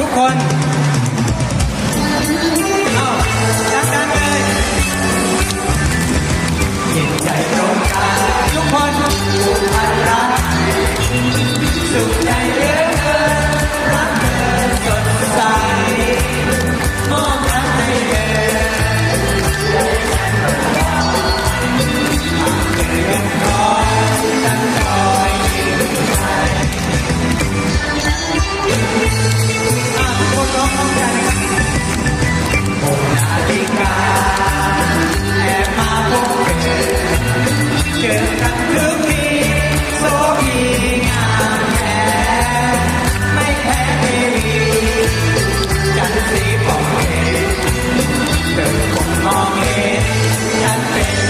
ทุกคนเอาดังๆเลยเห็นใจตรงกันทุกคนผูกพันรักสุขใจ มองเห็นฉันเป็น